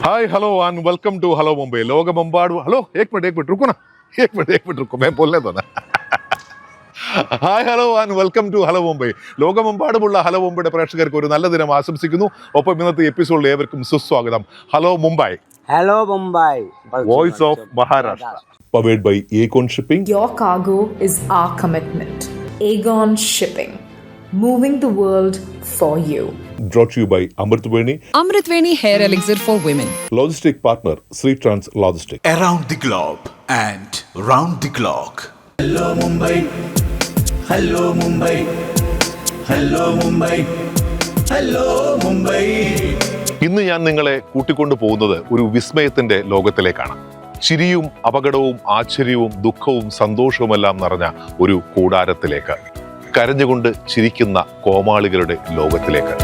Hi hello and welcome to hello Mumbai ലോകമെമ്പാടും hello एक minute एक मिनट रुको ना एक मिनट एक मिनट रुको मैं बोलने दो ना hi hello and welcome to hello Mumbai ലോകമെമ്പാടുമുള്ള ഹലോ മുംബൈയുടെ പ്രേക്ഷകർക്ക് ഒരു നല്ല ദിനം ആശംസിക്കുന്നു ഒപ്പം ഇന്നത്തെ എപ്പിസോഡിൽ ഏവർക്കും സുസ്വാഗതം hello Mumbai Hello, Mumbai. Voice of Maharashtra powered by Ekon shipping Your cargo is our commitment. Aegon Shipping, moving the world for you. brought to you by Amritweni. Amritveni Hair Elixir for Women. Logistic partner, Sri Trans Logistic. around the globe and round the clock. Hello Mumbai. Hello Mumbai. Hello Mumbai. Hello Mumbai. ഇന്ന് ഞാൻ നിങ്ങളെ കൂട്ടിക്കൊണ്ടു പോകുന്നത് ഒരു വിസ്മയത്തിന്റെ ലോകത്തിലേക്കാണ് ചിരിയും അപകടവും ആശ്ചര്യവും ദുഃഖവും സന്തോഷവുമെല്ലാം നിറഞ്ഞ ഒരു കൂടാരത്തിലേക്ക് കരഞ്ഞുകൊണ്ട് ചിരിക്കുന്ന കോമാളികളുടെ ലോകത്തിലേക്ക്.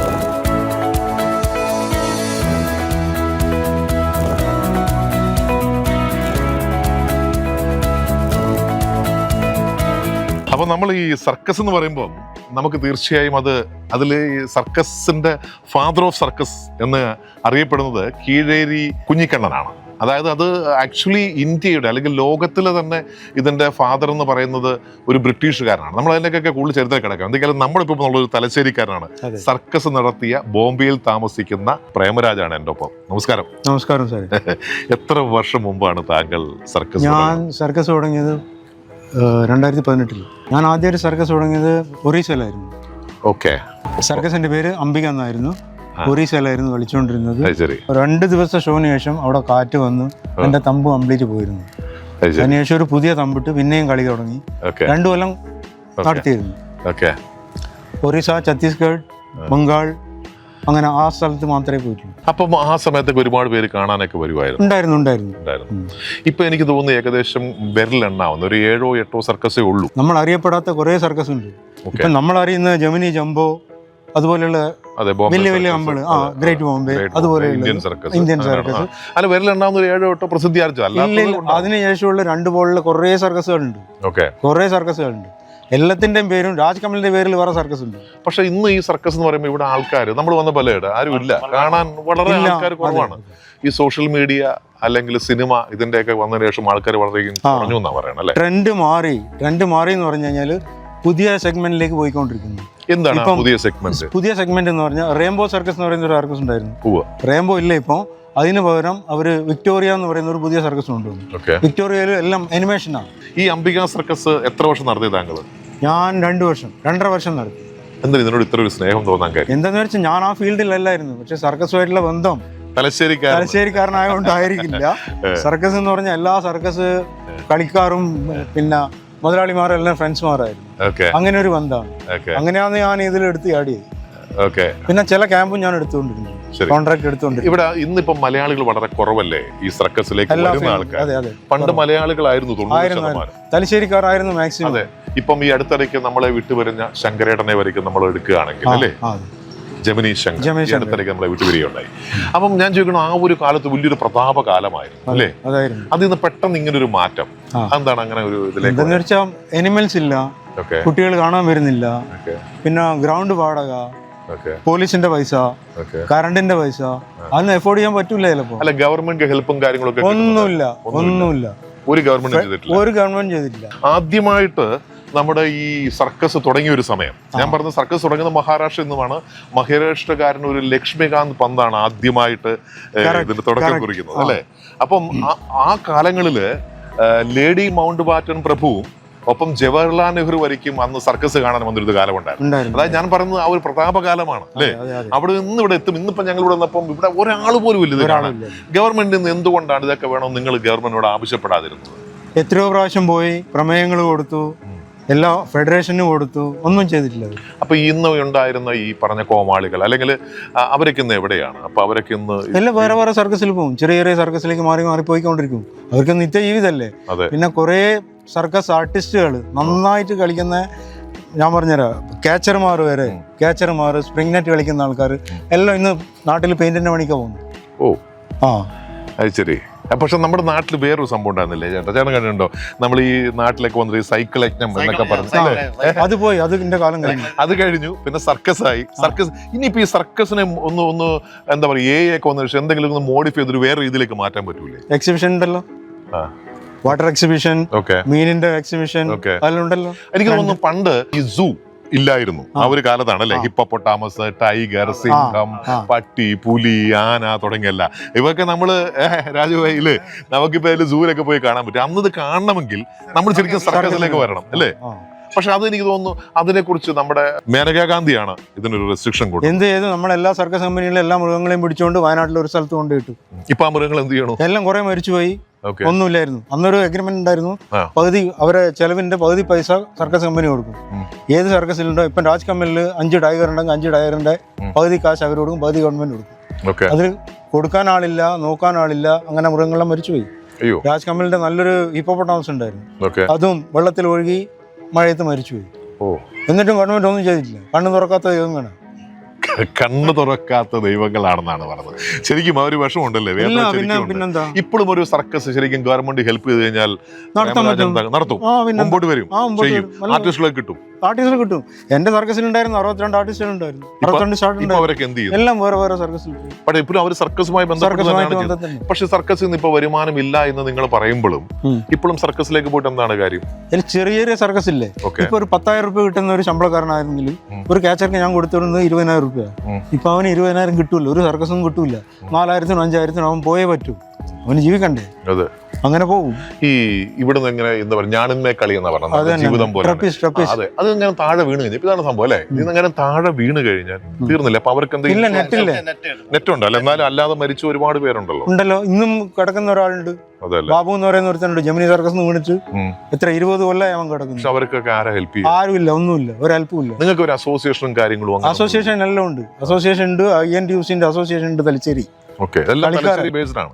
അപ്പൊ നമ്മൾ ഈ സർക്കസ് എന്ന് പറയുമ്പോൾ നമുക്ക് തീർച്ചയായും അത് അതിൽ സർക്കസിന്റെ ഫാദർ ഓഫ് സർക്കസ് എന്ന് അറിയപ്പെടുന്നത് കീഴേരി കുഞ്ഞിക്കണ്ണനാണ്. അതായത് അത് ആക്ച്വലി ഇന്ത്യയുടെ അല്ലെങ്കിൽ ലോകത്തിലെ തന്നെ ഇതിന്റെ ഫാദർ എന്ന് പറയുന്നത് ഒരു ബ്രിട്ടീഷുകാരനാണ്. നമ്മൾ അതിലേക്കൊക്കെ കൂടുതൽ ചരിത്രം കിടക്കാം. എന്തെങ്കിലും നമ്മളിപ്പോൾ നമ്മളൊരു തലശ്ശേരിക്കാരനാണ്. സർക്കസ് നടത്തിയ ബോംബെയിൽ താമസിക്കുന്ന പ്രേമരാജാണ് എന്റെ ഒപ്പം. നമസ്കാരം. നമസ്കാരം സാർ എത്ര വർഷം മുമ്പാണ് താങ്കൾ സർക്കസ് ഞാൻ സർക്കസ് തുടങ്ങിയത് രണ്ടായിരത്തി പതിനെട്ടിൽ ഞാൻ ആദ്യമായിട്ട് സർക്കസ് തുടങ്ങിയത് ഒറീസയിലായിരുന്നു. ഓക്കെ. സർക്കസിന്റെ പേര് അംബിക എന്നായിരുന്നു. ഒറീസയിലായിരുന്നു കളിച്ചുകൊണ്ടിരുന്നത് രണ്ട് ദിവസത്തെ ഷോന് ശേഷം അവിടെ കാറ്റ് വന്നു. എന്റെ തമ്പ് കംപ്ലീറ്റ് പോയിരുന്നു. അതിനുശേഷം ഒരു പുതിയ തമ്പിട്ട് പിന്നെയും കളി തുടങ്ങി. രണ്ടു കൊല്ലം നടത്തിയിരുന്നു. ഒറീസ ഛത്തീസ്ഗഡ് ബംഗാൾ അങ്ങനെ ആ സ്ഥലത്ത് മാത്രമേ പോയിട്ടുള്ളൂ. അപ്പം ആ സമയത്തൊക്കെ ഒരുപാട് പേര് കാണാനൊക്കെ വരുമായിരുന്നു ഉണ്ടായിരുന്നു ഉണ്ടായിരുന്നു. ഉണ്ടായിരുന്നു. ഇപ്പൊ എനിക്ക് തോന്നുന്നു ഏകദേശം വിരലെണ്ണാവുന്ന ഒരു ഏഴോ എട്ടോ സർക്കസേ ഉള്ളൂ. നമ്മൾ അറിയപ്പെടാത്ത കുറേ സർക്കസ് ഉണ്ട് ഇപ്പം നമ്മൾ അറിയുന്ന ജമിനി ജംബോ അതുപോലെയുള്ള വലിയ വലിയ സർക്കസ്, അമ്പൾ ആ ഗ്രേറ്റ് ബോംബെ അതുപോലെ ഇന്ത്യൻ സർക്കസ് ഇന്ത്യൻ സർക്കസ്. അല്ല ഒരു ഏഴോ എട്ടോ പ്രസിദ്ധി അതിനുശേഷമുള്ള രണ്ട് ബോളിൽ കുറേ സർക്കസുകളുണ്ട്. ഓക്കെ. കുറേ സർക്കസുകളുണ്ട്. എല്ലാത്തിന്റെയും പേരും രാജ് കമലിന്റെ പേരിൽ വേറെ സർക്കസ് ഉണ്ട് പക്ഷെ ഇന്ന് ഈ സർക്കസ് എന്ന് പറയുമ്പോൾ ഇവിടെ ആൾക്കാർ നമ്മൾ വന്ന പലയിട ആരും ഇല്ല കാണാൻ വളരെ ആൾക്കാർ കുറവാണ്. ഈ സോഷ്യൽ മീഡിയ അല്ലെങ്കിൽ സിനിമ ഇതിന്റെയൊക്കെ വന്നതിന് ശേഷം ആൾക്കാർ വളരെ ആ. കുറഞ്ഞു എന്നാ പറയണം ട്രെൻഡ് മാറി. ട്രെൻഡ് മാറി എന്ന് പറഞ്ഞു കഴിഞ്ഞാൽ പുതിയ സെഗ്മെന്റിലേക്ക് പോയിക്കൊണ്ടിരിക്കുന്നു. എന്താണ് പുതിയ സെഗ്മെന്റ് പുതിയ സെഗ്മെന്റ് എന്ന് പറഞ്ഞാൽ റെയിൻബോ സർക്കസ് എന്ന് പറയുന്ന ഒരു സർക്കസ് ഉണ്ടായിരുന്നു. റെയിൻബോ ഇല്ല ഇപ്പോൾ അതിന് പകരം അവർ വിക്ടോറിയ എന്ന് പറയുന്ന ഒരു പുതിയ സർക്കസ് കൊണ്ടുവന്നു. വിക്ടോറിയയിൽ എല്ലാം അനിമേഷനാണ് ഈ അംബിക സർക്കസ് എത്ര വർഷം നടത്തി താങ്കൾ ഞാൻ രണ്ട് വർഷം രണ്ടര വർഷം നടത്തി. എന്താ ഇതിനോട് ഇത്ര ഒരു സ്നേഹം തോന്നാൻ കാര്യം? എന്താന്ന് വെച്ചാൽ ഞാൻ ആ ഫീൽഡിലല്ലായിരുന്നു. പക്ഷെ സർക്കസുമായിട്ടുള്ള ബന്ധം തലശ്ശേരിക്കാരനായോണ്ടായിരിക്കില്ല. സർക്കസ് എന്ന് പറഞ്ഞാൽ എല്ലാ സർക്കസ് കളിക്കാറും പിന്നെ മുതലാളിമാരെല്ലാം ഫ്രണ്ട്സ്മാരായിരുന്നു ഓക്കെ അങ്ങനെ ഒരു ബന്ധമാണ് അങ്ങനെയാണ് ഞാൻ ഇതിൽ എടുത്ത് ചാടിയത് ഓക്കെ പിന്നെ ചില ക്യാമ്പും ഞാൻ എടുത്തുകൊണ്ടിരുന്നു. കോൺട്രാക്ട് എടുത്തുകൊണ്ട് ഇവിടെ ഇന്നിപ്പം മലയാളികൾ വളരെ കുറവല്ലേ ഈ സർക്കസിലേക്ക് വരുന്ന ആൾക്കാർ പണ്ട് മലയാളികളായിരുന്നു തലശ്ശേരിക്കാരായിരുന്നു മാക്സിമം അതെ. ഇപ്പം ഈ അടുത്തിടയ്ക്ക് നമ്മളെ വിട്ടുവരുന്ന ശങ്കരേടനെ വരയ്ക്കും നമ്മൾ എടുക്കുകയാണെങ്കിൽ അല്ലേ? അതെ. ജമിനി ശങ്കർ. ജമിനി ഈ ശങ്കർ. അടുത്തിടയ്ക്ക് നമ്മളെ വിട്ടുവരികയുണ്ടായി അപ്പം ഞാൻ ചോദിക്കണം ആ ഒരു കാലത്ത് വലിയൊരു പ്രതാപ കാലമായിരുന്നു അല്ലേ? അതായിരുന്നു. നിന്ന് പെട്ടെന്ന് ഇങ്ങനെ ഒരു മാറ്റം. എന്താണ് അങ്ങനെ ഒരു ഇതിലേക്ക് എനിമൽസ് ഇല്ല. കുട്ടികൾ കാണാൻ വരുന്നില്ല. പിന്നെ ഗ്രൗണ്ട് വാടക പോലീസിന്റെ പൈസ കറണ്ടിന്റെ പൈസ. അതൊന്നും എഫോർഡ് ചെയ്യാൻ പറ്റൂല ചിലപ്പോ. അല്ല ഗവൺമെന്റ് ഹെൽപ്പും കാര്യങ്ങളൊക്കെ ഒന്നുമില്ല ഒന്നുമില്ല. ഒരു ഗവൺമെന്റ് ചെയ്തിട്ടില്ല. ഒരു ഗവൺമെന്റ് ചെയ്തിട്ടില്ല. ആദ്യമായിട്ട് നമ്മുടെ ഈ സർക്കസ് തുടങ്ങിയ ഒരു സമയം. ഞാൻ പറഞ്ഞ സർക്കസ് തുടങ്ങുന്ന മഹാരാഷ്ട്ര എന്നുമാണ് മഹാരാഷ്ട്രക്കാരൻ ഒരു ലക്ഷ്മികാന്ത് പന്താണ് ആദ്യമായിട്ട് ഇതിന്റെ തുടക്കം കുറിക്കുന്നത് അല്ലെ? അപ്പം ആ- കാലങ്ങളിൽ ലേഡി മൗണ്ട് ബാറ്റൻ പ്രഭുവും ഒപ്പം ജവഹർലാൽ നെഹ്റു വരയ്ക്കും അന്ന് സർക്കസ് കാണാൻ വന്നൊരു കാലമുണ്ടായിരുന്നു. അതായത് ഞാൻ പറയുന്നത് ആ ഒരു പ്രതാപകാലമാണ് അല്ലേ? അവിടെ നിന്ന് ഇവിടെ എത്തും. ഇന്നിപ്പോ ഞങ്ങൾ ഇവിടെ വന്നപ്പം ഇവിടെ ഒരാൾ പോലും ഇല്ല ഇത് കാണാൻ. ഒരാളില്ല ഗവൺമെന്റിൽ നിന്ന് എന്തുകൊണ്ടാണ് ഇതൊക്കെ വേണം നിങ്ങൾ ഗവൺമെന്റിനോട് ആവശ്യപ്പെടാതിരുന്നത്? എത്രയോ പ്രാവശ്യം പോയി പ്രമേയങ്ങൾ കൊടുത്തു എല്ലാ ഫെഡറേഷനും കൊടുത്തു ഒന്നും ചെയ്തിട്ടില്ല. അപ്പൊ ഇന്ന് ഉണ്ടായിരുന്ന ഈ പറഞ്ഞ കോമാളികൾ അല്ലെങ്കിൽ അവരൊക്കെ ഇന്ന് എവിടെയാണ്? അപ്പൊ അവരൊക്കെ ഇന്ന് എല്ലാം വേറെ വേറെ സർക്കസിൽ പോകും. ചെറിയ ചെറിയ സർക്കസിലേക്ക് മാറി മാറി പോയിക്കൊണ്ടിരിക്കും. അവർക്ക് നിത്യ ജീവിതല്ലേ പിന്നെ കുറേ സർക്കസ് ആർട്ടിസ്റ്റുകൾ നന്നായിട്ട് കളിക്കുന്ന ഞാൻ പറഞ്ഞുതരാം ക്യാച്ചർമാർ വരെ ക്യാച്ചർമാർ സ്പ്രിംഗ് നെറ്റ് കളിക്കുന്ന ആൾക്കാർ എല്ലാം ഇന്ന് നാട്ടിൽ പെയിന്റിന്റെ പണിക്കാ പോകുന്നു ഓ. ആ. അത് ശരി. പക്ഷെ നമ്മുടെ നാട്ടിൽ വേറൊരു സംഭവം ഉണ്ടായിരുന്നില്ലേ ചേട്ടാ? ചേട്ടൻ കണ്ടിട്ടുണ്ടോ? നമ്മൾ ഈ നാട്ടിലൊക്കെ വന്നിട്ട് സൈക്കിൾ യജ്ഞം എന്നൊക്കെ പറഞ്ഞു. അല്ലേ? അത് പോയി അത് ഇതിന്റെ കാലം കഴിഞ്ഞു. അത്. കഴിഞ്ഞു പിന്നെ സർക്കസ് ആയി. സർക്കസ് ഇനിയിപ്പോ ഈ സർക്കസിനെ ഒന്ന് ഒന്ന് എന്താ പറയുക എ ഒക്കെ വന്ന പക്ഷെ എന്തെങ്കിലും ഒന്ന് മോഡിഫൈ ചെയ്തൊരു വേറെ രീതിയിലേക്ക് മാറ്റാൻ പറ്റൂലേ? എക്സിബിഷൻ ഉണ്ടല്ലോ. ആ. Water exhibition okay. മീനിന്റെ എക്സിബിഷൻ. അതിലുണ്ടല്ലോ. എനിക്ക് തോന്നുന്നു പണ്ട് ഈ സൂ ഇല്ലായിരുന്നു. ആ. ഒരു കാലത്താണ് അല്ലെ? ഹിപ്പൊട്ടാമസ് ടൈഗർ സിംഹം പട്ടി പുലി ആന തുടങ്ങിയല്ല. ഇവയൊക്കെ നമ്മൾ രാജുഭായിൽ നമുക്കിപ്പോ അതിൽ സൂവിലൊക്കെ പോയി കാണാൻ പറ്റും. അന്നത് ഇത് കാണണമെങ്കിൽ നമ്മൾ ശരിക്കും സർക്കസിലേക്ക് വരണം അല്ലേ? പക്ഷെ അത് എനിക്ക് തോന്നുന്നു അതിനെക്കുറിച്ച് നമ്മുടെ മേനകാ ഗാന്ധിയാണ് ഇതിനൊരു റെസ്ട്രിക്ഷൻ കൊടുത്തത്. എന്ത് ചെയ്തു? എല്ലാ സർക്കസ് കമ്പനികളിലും എല്ലാ മൃഗങ്ങളെയും പിടിച്ചുകൊണ്ട് വയനാട്ടിൽ ഒരു സ്ഥലത്ത് കൊണ്ട് ഇട്ടു ഇപ്പൊ ആ മൃഗങ്ങൾ എന്ത് ചെയ്യണം? എല്ലാം കുറെ മരിച്ചുപോയി. ഒന്നുമില്ലായിരുന്നു. അന്നൊരു അഗ്രിമെന്റ് ഉണ്ടായിരുന്നു. പകുതി അവരെ ചെലവിന്റെ പകുതി പൈസ സർക്കസ് കമ്പനി കൊടുക്കും. ഏത് സർക്കസിലുണ്ടോ ഇപ്പം രാജ് കമ്പനിയിൽ അഞ്ച് ടൈഗർ ഉണ്ടെങ്കിൽ അഞ്ച് ടൈഗറിന്റെ. പകുതി കാശ് അവർ കൊടുക്കും പകുതി ഗവൺമെന്റ് കൊടുക്കും. അതിൽ കൊടുക്കാൻ ആളില്ല നോക്കാൻ ആളില്ല അങ്ങനെ മൃഗങ്ങളെല്ലാം മരിച്ചുപോയി രാജ് കമ്പനിയുടെ നല്ലൊരു ഹിപ്പോപ്പൊട്ടാമസ് ഉണ്ടായിരുന്നു. അതും വെള്ളത്തിൽ ഒഴുകി മഴയത്ത് മരിച്ചുപോയി എന്നിട്ടും ഗവൺമെന്റ് ഒന്നും ചെയ്തിട്ടില്ല. കണ്ണു തുറക്കാത്ത ദൈവങ്ങളാണ്. കണ്ണു തുറക്കാത്ത ദൈവങ്ങളാണെന്നാണ് പറഞ്ഞത്. ശരിക്കും ആ ഒരു വിഷമുണ്ടല്ലേ ഇപ്പോഴും ഒരു സർക്കസ് ശരിക്കും ഗവൺമെന്റ് ഹെൽപ്പ് ചെയ്ത് കഴിഞ്ഞാൽ നടത്തും. മുമ്പോട്ട് വരും. ചെയ്യും. ആർട്ടിസ്റ്റുകളെ കിട്ടും. ആർട്ടിസ്റ്റിൽ കിട്ടും. എന്റെ സർക്കസിൽ ഉണ്ടായിരുന്നു അറുപത്തിരണ്ട് ആർട്ടിസ്റ്റുകൾ ഉണ്ടായിരുന്നു. അറുപത്തിരണ്ട് സ്റ്റാർട്ട് ഇപ്പൊ ഉണ്ടായിരുന്നു. അവരൊക്കെ എന്ത് ചെയ്യും എല്ലാം വേറെ വേറെ സർക്കസിൽ പക്ഷേ ഇപ്പോഴും അവർ സർക്കസുമായി ബന്ധപ്പെട്ട് പക്ഷെ സർക്കസിൽ നിന്ന് ഇപ്പൊ വരുമാനം ഇല്ല എന്ന് നിങ്ങൾ പറയുമ്പോഴും ഇപ്പോഴും സർക്കസിലേക്ക് പോയിട്ട് എന്താണ് കാര്യം? ചെറിയ ചെറിയ സർക്കസ് ഇല്ലേ? ഇപ്പൊ ഒരു പത്തായിരം രൂപ കിട്ടുന്ന ഒരു ശമ്പളക്കാരനായിരുന്നെങ്കിൽ. ഒരു ക്യാച്ചർക്ക് ഞാൻ കൊടുത്തിരുന്നത് ഇരുപതിനായിരം രൂപ. ഇപ്പൊ അവന് ഇരുപതിനായിരം കിട്ടൂല ഒരു സർക്കസും കിട്ടൂല നാലായിരത്തിനും അഞ്ചായിരത്തിനും അവൻ പോയേ പറ്റൂ. അവന് ജീവിക്കണ്ടേ? അതെ. അങ്ങനെ പോകും ഈ ഇവിടുന്ന് എങ്ങനെ എന്താ പറയുക ഞാനിന്മേ കളി എന്ന് അത് പറഞ്ഞത് ജീവിതം പോലെ അതെ. അത് ഇങ്ങനെ താഴെ വീണ് കഴിഞ്ഞു. ഇതാണ് സംഭവം അല്ലേ? ഇതങ്ങനെ താഴെ വീണ് കഴിഞ്ഞാൽ തീർന്നില്ല? അപ്പൊ അവർക്ക് ഇല്ല എന്തെങ്കിലും നെറ്റ് ഉണ്ടല്ലോ. എന്നാലും അല്ലാതെ മരിച്ച ഒരുപാട് പേരുണ്ടല്ലോ. ഉണ്ടല്ലോ. ഇന്നും കിടക്കുന്ന ഒരാളുണ്ട്. ബാബു എന്ന് പറയുന്ന ഒരുത്തനുണ്ട്. ജമിനി സർക്കസ് വീണിട്ട് എത്ര ഇരുപത് കൊല്ലം അവൻ കിടക്കുന്നു. അവർക്കൊക്കെ ആരാ ഹെൽപ്പ് ചെയ്യും ആരുമില്ല ഒന്നുമില്ല. ഒരു ഹെൽപ്പും ഇല്ല. നിങ്ങൾക്ക് ഒരു അസോസിയേഷനും കാര്യങ്ങളും അസോസിയേഷൻ എല്ലാം ഉണ്ട് അസോസിയേഷൻ ഉണ്ട് ഐ എൻ ടി യുസിന്റെ അസോസിയേഷൻ ഉണ്ട് തലശ്ശേരി.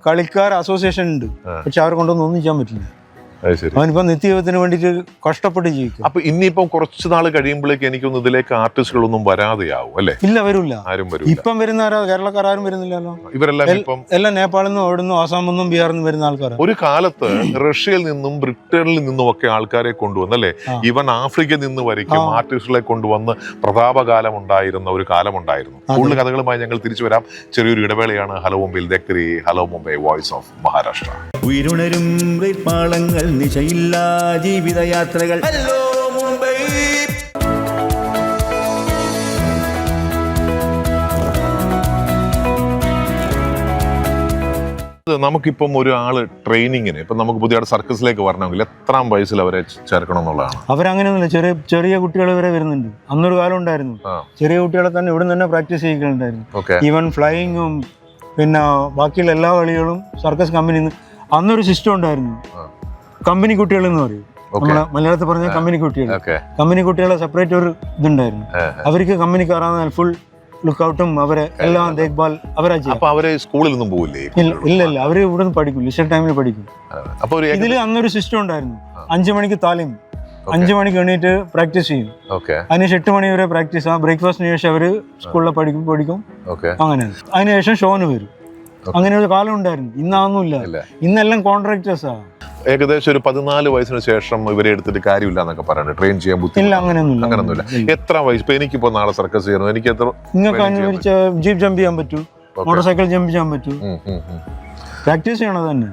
കളിക്കാർ അസോസിയേഷൻ ഉണ്ട്. പക്ഷെ അവരെ കൊണ്ടൊന്നും ഒന്നും ചെയ്യാൻ പറ്റില്ല. അവനിപ്പോ നിത്യജീവിതത്തിന് വേണ്ടിയിട്ട് കഷ്ടപ്പെട്ട് ജീവിക്കും. അപ്പൊ ഇനിയിപ്പം കുറച്ച് നാൾ കഴിയുമ്പോഴേക്ക് എനിക്കൊന്നും ഇതിലേക്ക് ആർട്ടിസ്റ്റുകളൊന്നും വരാതെയാവും അല്ലേ? ഇല്ല വരില്ല ആരും വരില്ല ഇപ്പം വരുന്ന ആരാ? കേരളക്കാർ ആരും വരുന്നില്ലല്ലോ. ഇവരെല്ലാം ഇപ്പം എല്ലാം നേപ്പാളിൽ നിന്നും അവിടെ നിന്നും ആസാമിൽ നിന്നും ബീഹാറിൽ നിന്നും വരുന്ന ആൾക്കാർ ഒരു കാലത്ത് റഷ്യയിൽ നിന്നും ബ്രിട്ടനിൽ നിന്നും ഒക്കെ ആൾക്കാരെ കൊണ്ടുവന്നല്ലേ അല്ലെ? ഇവൻ ആഫ്രിക്കയിൽ നിന്ന് വരയ്ക്കും ആർട്ടിസ്റ്റുകളെ കൊണ്ടുവന്ന് പ്രതാപകാലം ഉണ്ടായിരുന്ന ഒരു കാലമുണ്ടായിരുന്നു. കൂടുതൽ കഥകളുമായി ഞങ്ങൾ തിരിച്ചു വരാം. ചെറിയൊരു ഇടവേളയാണ്. Hello Mumbai ദക്രി hello Mumbai voice of Maharashtra. ഉയരുണരും പാളങ്ങൾ നിശയില്ലാ ജീവിതയാത്രകൾ. ഹലോ മുംബൈ നമുക്കിപ്പം ഒരാൾ ട്രെയിനിങ്ങിന് ഇപ്പം നമുക്ക് പുതിയ സർക്കസിലേക്ക് വരണമെങ്കിൽ എത്രാം വയസ്സിൽ അവരെ ചേർക്കണം എന്നുള്ളതാണ്? അവരങ്ങനെയൊന്നുമില്ല ചെറിയ ചെറിയ കുട്ടികൾ വരെ വരുന്നുണ്ട്. അന്നൊരു കാലം ഉണ്ടായിരുന്നു. ചെറിയ കുട്ടികളെ തന്നെ ഇവിടെ തന്നെ പ്രാക്ടീസ് ചെയ്യിക്കുന്നുണ്ടായിരുന്നു ഈവൻ ഫ്ലൈയിങ്ങും പിന്നെ ബാക്കിയുള്ള എല്ലാ കളികളും സർക്കസ് കമ്പനിന്ന് അന്നൊരു സിസ്റ്റം ഉണ്ടായിരുന്നു. കമ്പനി കുട്ടികൾ എന്ന് പറയും നമ്മളെ മലയാളത്തിൽ പറഞ്ഞ കമ്പനി കുട്ടികൾ കമ്പനി കുട്ടികളെ സെപ്പറേറ്റ് ഒരു ഇതുണ്ടായിരുന്നു. അവർക്ക് കമ്പനിക്കാരാണ് ഫുൾ ലുക്കൗട്ടും അവരെ എല്ലാം ദേഖ്ഭാൽ അവരാ ചെയ്യും അവരെ സ്കൂളിൽ നിന്നും പോവില്ലേ? ഇല്ല ഇല്ല അവർ ഇവിടെ നിന്ന് പഠിക്കും. ലിഷർ ടൈമിൽ പഠിക്കും ഇതിൽ അന്നൊരു സിസ്റ്റം ഉണ്ടായിരുന്നു. അഞ്ചു മണിക്ക് താലിം. അഞ്ചു മണിക്ക് എണീറ്റ് പ്രാക്ടീസ് ചെയ്യും. അതിനുശേഷം എട്ട് മണി വരെ പ്രാക്ടീസ് ആ. ബ്രേക്ക്ഫാസ്റ്റിന് ശേഷം അവർ സ്കൂളിൽ പഠിക്കും പഠിക്കും. അങ്ങനെ. അതിനുശേഷം ഷോന് വരും. അങ്ങനെ ഒരു കാലം ഉണ്ടായിരുന്നു. ഇന്നാന്നുമില്ല. ഇല്ല. ഇന്നെല്ലാം കോൺട്രാക്ടേഴ്സാ. ഏകദേശം ഒരു പതിനാല് വയസ്സിന് ശേഷം ഇവരെ എടുത്തിട്ട് കാര്യമില്ല എന്നൊക്കെ പറയുന്നത് ട്രെയിൻ ചെയ്യാൻ ഇല്ല അങ്ങനെയൊന്നും അങ്ങനെയൊന്നുമില്ല. എത്ര വയസ്സ്? ഇപ്പൊ എനിക്കിപ്പോ നാളെ സർക്കസ് ചെയ്യണം. എനിക്ക് എത്ര നിങ്ങൾക്ക് അനുസരിച്ച് ജീപ്പ് ജമ്പ് ചെയ്യാൻ പറ്റൂ. മോട്ടോർ സൈക്കിൾ ജമ്പ് ചെയ്യാൻ പറ്റൂ. പ്രാക്ടീസ് ചെയ്യണത് തന്നെ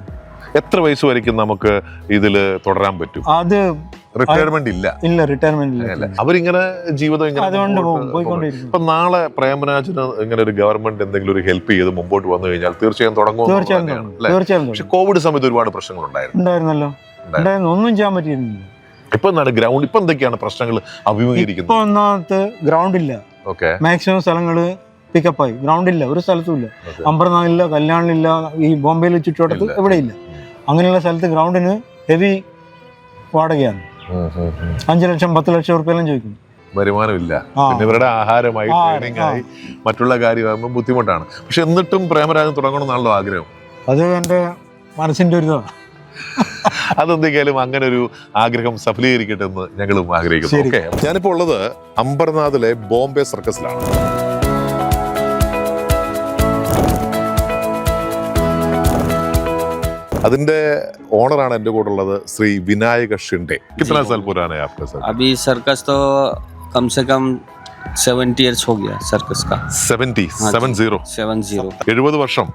എത്ര വയസ്സ് വരയ്ക്കും നമുക്ക് ഇതിൽ തുടരാൻ പറ്റും? അത് റിട്ടയർമെന്റ് ഇല്ല. ഇല്ല റിട്ടയർമെന്റ് ഇല്ല. അവരിങ്ങനെ ജീവിതം ഇങ്ങനെ ഇപ്പൊ നാളെ പ്രേമരാജന് ഇങ്ങനെ ഒരു ഗവൺമെന്റ് എന്തെങ്കിലും ഒരു ഹെൽപ്പ് ചെയ്ത് മുമ്പോട്ട് വന്നു കഴിഞ്ഞാൽ തീർച്ചയായും തുടങ്ങും തീർച്ചയായും പക്ഷെ കോവിഡ് സമയത്ത് ഒരുപാട് പ്രശ്നങ്ങൾ ഉണ്ടായിരുന്നു. ഉണ്ടായിരുന്നല്ലോ. ഉണ്ടായിരുന്നു. ഒന്നും ചെയ്യാൻ പറ്റിയിരുന്നില്ല. ഇപ്പൊ എന്താണ് ഗ്രൗണ്ട് ഇപ്പൊ എന്തൊക്കെയാണ് പ്രശ്നങ്ങൾ ഇപ്പൊ അഭിമുഖീകരിക്കുന്നത് ഒന്നാമത്തെ ഗ്രൗണ്ട് ഇല്ല. മാക്സിമം സ്ഥലങ്ങൾ പിക്കപ്പായി ഗ്രൗണ്ട് ഇല്ല. ഒരു സ്ഥലത്തും ഇല്ല. അമ്പർനാഥില്ല കല്യാണിലില്ല ഈ ബോംബെയിൽ ചുറ്റുവട്ടത്ത് എവിടെയില്ല അങ്ങനെയുള്ള സ്ഥലത്ത് ഗ്രൗണ്ടിന് ഹെവി വാടകയാണ്. അഞ്ചു ലക്ഷം പത്ത് ലക്ഷം റുപ്യെല്ലാം ചോദിക്കും. വരുമാനമില്ല. പിന്നെ ഇവരുടെ ആഹാരമായി ട്രെയിനിങ് ആയി മറ്റുള്ള കാര്യമാകുമ്പോൾ ബുദ്ധിമുട്ടാണ്. പക്ഷെ എന്നിട്ടും പ്രേമരാജൻ തുടങ്ങണം എന്നാണല്ലോ ആഗ്രഹം. അത് എന്റെ മനസ്സിന്റെ ഒരു ഇതാണ്. അതെന്തെങ്കിലും അങ്ങനെ ഒരു ആഗ്രഹം സഫലീകരിക്കട്ടെ എന്ന് ഞങ്ങളും ആഗ്രഹിക്കുന്നു. ഓക്കെ ഞാനിപ്പോ ഉള്ളത് അംബർനാഥിലെ ബോംബെ സർക്കസിലാണ്. അതിന്റെ ഓണറാണ് എന്റെ കൂടെ ഉള്ളത് ശ്രീ വിനായക ഷിൻഡെ. कम से कम എഴുപത് വർഷം.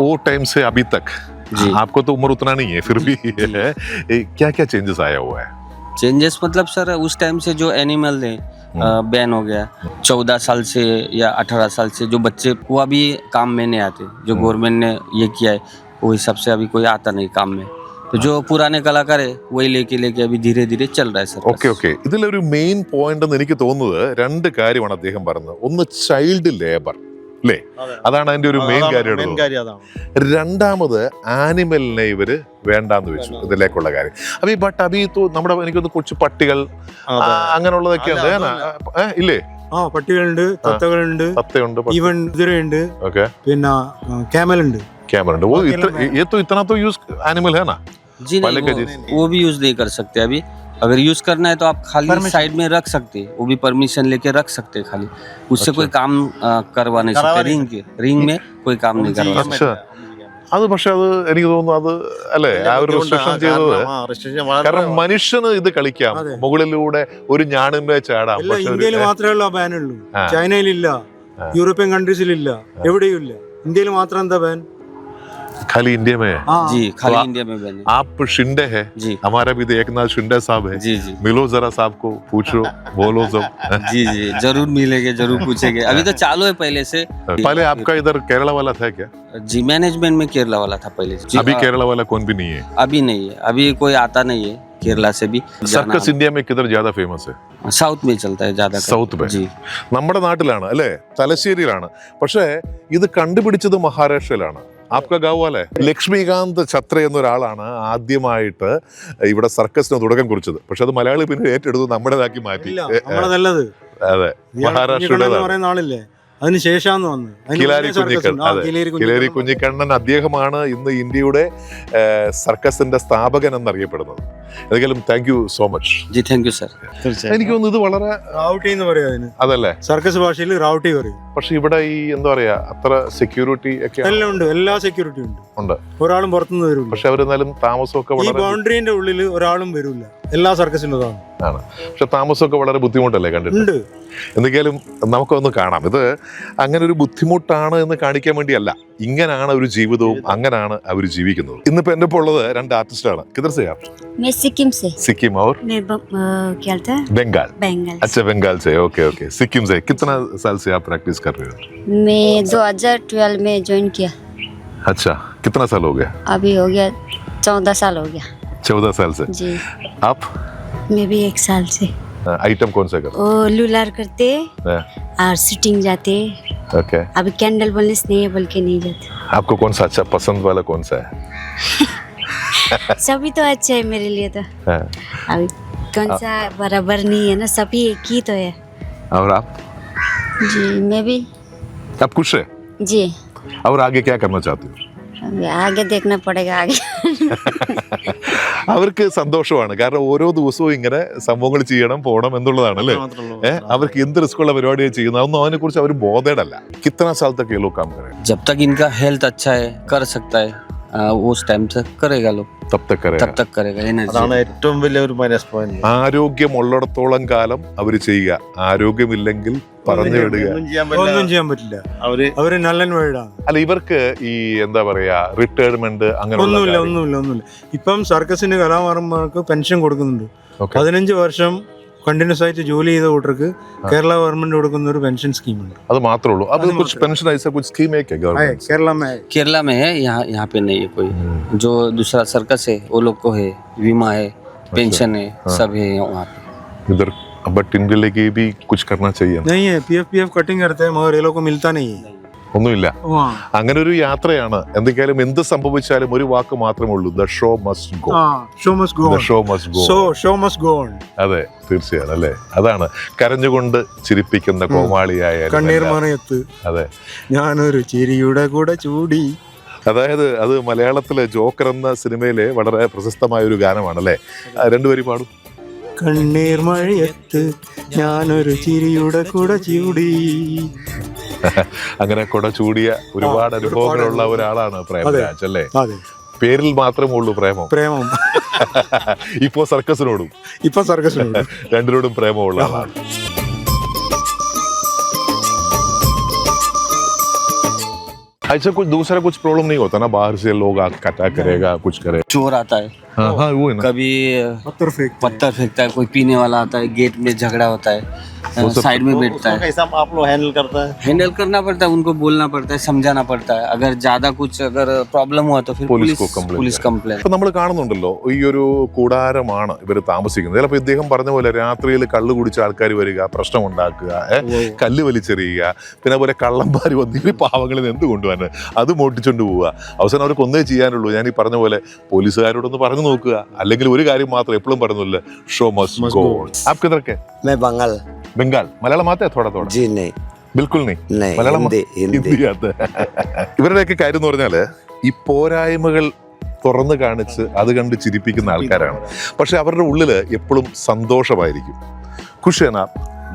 ഓ ടൈം से अभी तक जी आपको तो उम्र उतना नहीं है फिर भी क्या क्या चेंजेस आया हुआ है चेंजेस मतलब सर उस टाइम से जो एनिमल है बैन हो गया। चौदह साल से या अठारह साल से जो बच्चे वो अभी काम में नहीं आते। जो हम्म. गवर्नमेंट ने ये किया है। वो हिसाब से अभी कोई आता नहीं काम में तो जो पुराने कलाकार है वही लेके लेके अभी धीरे धीरे चल रहा है सर ഓക്കെ ഓക്കെ ഇതിലൊരു മെയിൻ പോയിന്റ് എന്ന് എനിക്ക് തോന്നുന്നത് രണ്ട് കാര്യമാണ് അദ്ദേഹം പറഞ്ഞത് ഒന്ന് ചൈൽഡ് ലേബർ അല്ലേ അതാണ് അതിന്റെ ഒരു മെയിൻ കാര്യം എടുത്തത്. കാര്യം അതാണ് രണ്ടാമത് ആനിമലിനെ ഇവര് വേണ്ടാന്ന് വെച്ചു ഇതിലേക്കുള്ള കാര്യം അപ്പൊ ഈ ബട്ട് അഭി തോ നമ്മുടെ എനിക്കൊന്ന് കൊച്ചു പട്ടികൾ ആ, അങ്ങനെയുള്ളതൊക്കെയുണ്ട് അല്ല, ഏനാ? ഏ, ഇല്ലേ ആ പട്ടികളുണ്ട് തത്തകളുണ്ട് തത്തയുണ്ട് ഈവൻ കുതിരയുണ്ട് ഓക്കെ പിന്നെ ക്യാമലുണ്ട് कैमरा ഉണ്ട് वो इतना ये तो इतना तो यूज एनिमल है ना जी पहले नहीं का वो, वो भी यूज नहीं कर सकते अभी अगर यूज करना है तो आप खाली साइड में रख सकते हैं वो भी परमिशन लेके रख सकते हैं खाली उससे कोई काम अ, करवा नहीं सकते रिंग के रिंग में कोई काम नहीं करवा सकते अच्छा അത് പക്ഷെ അത് എനിക്ക് തോന്നുന്നു അത് അല്ലേ ആ ഒരു റെസ്ട്രിക്ഷൻ ചെയ്തത് കാരണം മനുഷ്യന് ഇത് കളിക്കാം അതെ. മുകളിലൂടെ ഒരു ഞാണിന്മേ ചാടാം അല്ല പക്ഷെ ഒരു- ഇന്ത്യയിൽ മാത്രമേ ഉള്ളൂ ആ ബാൻ ഉള്ളൂ ആ. ചൈനയിലില്ല യൂറോപ്യൻ കൺട്രീസിലില്ല എവിടെയും ഇല്ല ഇന്ത്യയിൽ മാത്രം എന്താ ബാൻ खाली इंडिया में है जी खाली तो आ- इंडिया में बने आप शिंदे है जी हमारा भी तो एक नाथ शिंदे साहब है जी जी मिलो जरा साहब को पूछो बोलो सब जी जी जरूर मिलेंगे जरूर पूछेंगे अभी तो चालू है पहले से पहले आपका इधर केरला वाला था क्या जी मैनेजमेंट में केरला वाला था पहले जी, अभी हाँ, केरला वाला कौन भी नहीं है अभी नहीं है अभी कोई आता नहीं है केरला से भी സർക്കസ് ഇന്ത്യ में किधर ज्यादा फेमस है साउथ में चलता है ज्यादा South में? जी നമ്മുടെ നാട്ടിലാണ് അല്ലേ തലശ്ശേരിയിലാണ് പക്ഷേ ഇത് കണ്ടുപിടിച്ചത് മഹാരാഷ്ട്രയിലാണ് ആപ്ക ഗാവ് അല്ലേ ലക്ഷ്മികാന്ത് ഛത്ര എന്നൊരാളാണ് ആദ്യമായിട്ട് ഇവിടെ സർക്കസിന് തുടക്കം കുറിച്ചത്. പക്ഷെ അത് മലയാളി പിന്നെ ഏറ്റെടുത്ത് നമ്മുടേതാക്കി മാറ്റി. അതെ ഇയാൾ അതിനുശേഷമാണ് വന്നത് കുഞ്ഞിക്കണ്ണൻ കിലേരി കുഞ്ഞിക്കണ്ണൻ അദ്ദേഹമാണ് ഇന്ന് ഇന്ത്യയുടെ സർക്കസിന്റെ സ്ഥാപകൻ എന്നറിയപ്പെടുന്നത്. എന്തെങ്കിലും thank you so much ji thank you sir എനിക്ക് തോന്നുന്നു ഇത് വളരെ റൗട്ടി എന്ന് പറയാ അതിന്. അതല്ലേ? സർക്കസ് ഭാഷയിൽ റൗട്ടി പറയും. പക്ഷെ ഇവിടെ ഈ എന്താ പറയാ അത്ര സെക്യൂരിറ്റി ഒക്കെ എല്ലാം ഉണ്ട്. എല്ലാ സെക്യൂരിറ്റി ഉണ്ട്. ഉണ്ട്. ഒരാളും പുറത്തുനിന്ന് വരില്ല പക്ഷെ അവരെന്നാലും താമസമൊക്കെ ഈ ബൗണ്ടറിന്റെ ഉള്ളിൽ ഒരാളും വരില്ല എല്ലാ സർക്കസിന്റെതാണ് ആണ് പക്ഷെ താമസമൊക്കെ വളരെ ബുദ്ധിമുട്ടല്ലേ കണ്ടിട്ട് ഉണ്ട് എന്തെങ്കിലും നമുക്കൊന്ന് കാണാം ഇത് അങ്ങനെ ഒരു ബുദ്ധിമുട്ടാണ് എന്ന് കാണിക്കാൻ വേണ്ടിയല്ല ഇങ്ങനാണ് ഒരു ജീവിതവും അങ്ങനാണ് അവർ ജീവിക്കുന്നത് ഇന്നിപ്പോ എന്റെ ഒപ്പം ഉള്ളത് രണ്ട് ആർട്ടിസ്റ്റാണ് കിതർ से आप मैं सिक्किम से सिक्किम और मैं ब- अ, क्या था बंगाल बंगाल अच्छा बंगाल से ओके ओके सिक्किम से कितना साल से आप प्रैक्टिस कर रहे हो मैं 2012 में ज्वाइन किया अच्छा कितना साल हो गया अभी हो गया चौदह साल हो गया चौदह साल से जी आप मैं भी एक साल से। आइटम कौन सा कर वो लुलार करते और शूटिंग जाते। ओके अभी कैंडल बोलने से नहीं है बोल के नहीं जाते। आपको कौन सा अच्छा पसंद वाला कौन सा है? सभी तो अच्छे है मेरे लिए तो। हाँ, अभी कौन सा बराबर नहीं है ना सभी एक ही तो है। और आप? जी मैं भी। आप खुश है? जी। और आगे क्या करना चाहते हो? आगे देखना पड़ेगा आगे। അവർക്ക് സന്തോഷമാണ്. കാരണം ഓരോ ദിവസവും ഇങ്ങനെ സംഭവങ്ങൾ ചെയ്യണം പോകണം എന്നുള്ളതാണ് അല്ലേ അവർക്ക് എന്ത് റിസ്ക്കുള്ള പരിപാടിയാണ് ചെയ്യുന്നത്? അതൊന്നും അതിനെ കുറിച്ച് അവർ ബോധേടല്ല. കിത്തന സ്ഥലത്തൊക്കെ ജബ് തക് ഇൻകാ ഹെൽത്ത് അച്ഛായ കർ സക്തായ हेल्थ अच्छा है कर सकता है अ, उस टाइम तक करेगा लोग तब तक करें तब तक करेगा അതാണ് एनर्जी ഏറ്റവും വലിയ ഒരു മൈനസ് പോയിന്റ് ആരോഗ്യം ഉള്ളിടത്തോളം കാലം അവർ ചെയ്യുക ആരോഗ്യമില്ലെങ്കിൽ പറഞ്ഞു വിടുക ഒന്നും ചെയ്യാൻ ഒന്നും പറ്റില്ല ചെയ്യാൻ പറ്റില്ല അവര് അവര് നല്ല വേടാണ് അല്ല ഇവർക്ക് ഈ എന്താ പറയാ റിട്ടയർമെന്റ് അങ്ങനെ ഒന്നുമില്ല ഒന്നുമില്ല ഒന്നുമില്ല ഇപ്പം സർക്കസിന് കലാകാരന്മാർക്ക് പെൻഷൻ കൊടുക്കുന്നുണ്ട് പതിനഞ്ച് വർഷം കണ്ടിന്യൂസ് ആയിട്ട് ജോലി ചെയ്ത കൂട്ടർക്ക് കേരള ഗവൺമെന്റ് കൊടുക്കുന്ന ഒരു പെൻഷൻ സ്കീമുണ്ട് അത് മാത്രമേ ഉള്ളൂ അത് അത് കുറിച്ച് പെൻഷൻ ഐസ കുറിച്ച് സ്കീം ഗവൺമെന്റ് കേരള में केरला में है यहाँ यहाँ पे नहीं है कोई जो दूसरा सर्कस है वो लोग को है बीमा है पेंशन है सब है वहाँ पे इधर बट इनके लिए भी कुछ करना चाहिए नहीं है पीएफ पीएफ कटिंग करते हैं मगर ये लोग को मिलता नहीं है ഒന്നുമില്ല. അങ്ങനെ ഒരു യാത്രയാണ്. എന്തൊക്കെയാലും എന്ത് സംഭവിച്ചാലും ഒരു വാക്ക് മാത്രമേ ഉള്ളൂ. The show must go. Show go. Show go. Show go. അതെ തീർച്ചയാണ് അല്ലെ? അതാണ്. കരഞ്ഞുകൊണ്ട് ചിരിപ്പിക്കുന്ന കോമാളിയായ കണ്ണീർ മറയത്ത് അതെ. ഞാനൊരു ചിരിയുടെ കൂടെ ചൂടി. അതായത് അത് മലയാളത്തിലെ ജോക്കർ എന്ന സിനിമയിലെ വളരെ പ്രശസ്തമായ ഒരു ഗാനമാണ് അല്ലെ? രണ്ടുപേരും പാടും. കണ്ണീർ മഴയത്ത് ഞാനൊരു ചിരിയുടെ കൂടെ ചൂടി. അങ്ങനെ കുട ചൂടിയ ഒരുപാട് അനുഭവങ്ങളുള്ള ഒരാളാണ് പ്രേമരാജ് അല്ലേ? പേരിൽ മാത്രമേ ഉള്ളൂ പ്രേമം. പ്രേമം. ഇപ്പോ സർക്കസിനോടും. ഇപ്പൊ സർക്കസിനോടും. രണ്ടിനോടും പ്രേമമുള്ള ആളാണ്. अच्छा कुछ दूसरा कुछ प्रॉब्लम नहीं होता ना बाहर से लोग आके अटैक करेगा कुछ करेगा चोर आता है हाँ हाँ वो है ना कभी പത്തർ ഫേക്ക് पत्थर फेंकता है कोई पीने वाला आता है गेट में झगड़ा होता है साइड में बैठता है कैसा आप लोग हैंडल करता है हैंडल करना पड़ता है उनको बोलना पड़ता है समझाना पड़ता है अगर ज्यादा कुछ अगर प्रॉब्लम हुआ तो फिर पुलिस पुलिस को complaint पुलिस है। कंप्लेन ഇപ്പൊ നമ്മൾ കാണുന്നുണ്ടല്ലോ ഈ ഒരു കൂടാരമാണ് ഇവർ താമസിക്കുന്നത് ചിലപ്പോൾ ഇദ്ദേഹം പറഞ്ഞ പോലെ രാത്രിയിൽ കള്ള് കുടിച്ച ആൾക്കാർ വരിക പ്രശ്നം ഉണ്ടാക്കുക ഏ, കല്ല് വലിച്ചെറിയുക പിന്നെ അതുപോലെ കള്ളന്മാർ വന്ന് ഈ പാവങ്ങളിൽ നിന്ന് എന്ത് കൊണ്ടുവന്ന് അത് മോട്ടിച്ചോണ്ട് പോവുക അവസാനം അവർക്ക് ഒന്നേ ചെയ്യാനുള്ളൂ ഞാൻ ഈ പറഞ്ഞ പോലെ പോലീസുകാരോടൊന്ന് പറഞ്ഞു നോക്കുക അല്ലെങ്കിൽ ഒരു കാര്യം മാത്രം എപ്പോഴും പറയുന്നില്ല show must Must go go app കിതർക്കെ मैं बंगाल ബംഗാൾ മലയാളം മാത്രമേ തോടെ തോടെ जी नहीं ബിൽക്കുൽ നീ नहीं മലയാളം हिंदी हिंदी ഹിന്ദിയകത്ത് ഇവരുടെയൊക്കെ കാര്യം എന്ന് പറഞ്ഞാല് ഈ പോരായ്മകൾ തുറന്നു കാണിച്ച് അത് കണ്ട് ചിരിപ്പിക്കുന്ന ആൾക്കാരാണ് പക്ഷെ അവരുടെ ഉള്ളില് എപ്പോഴും സന്തോഷമായിരിക്കും ഖുഷേന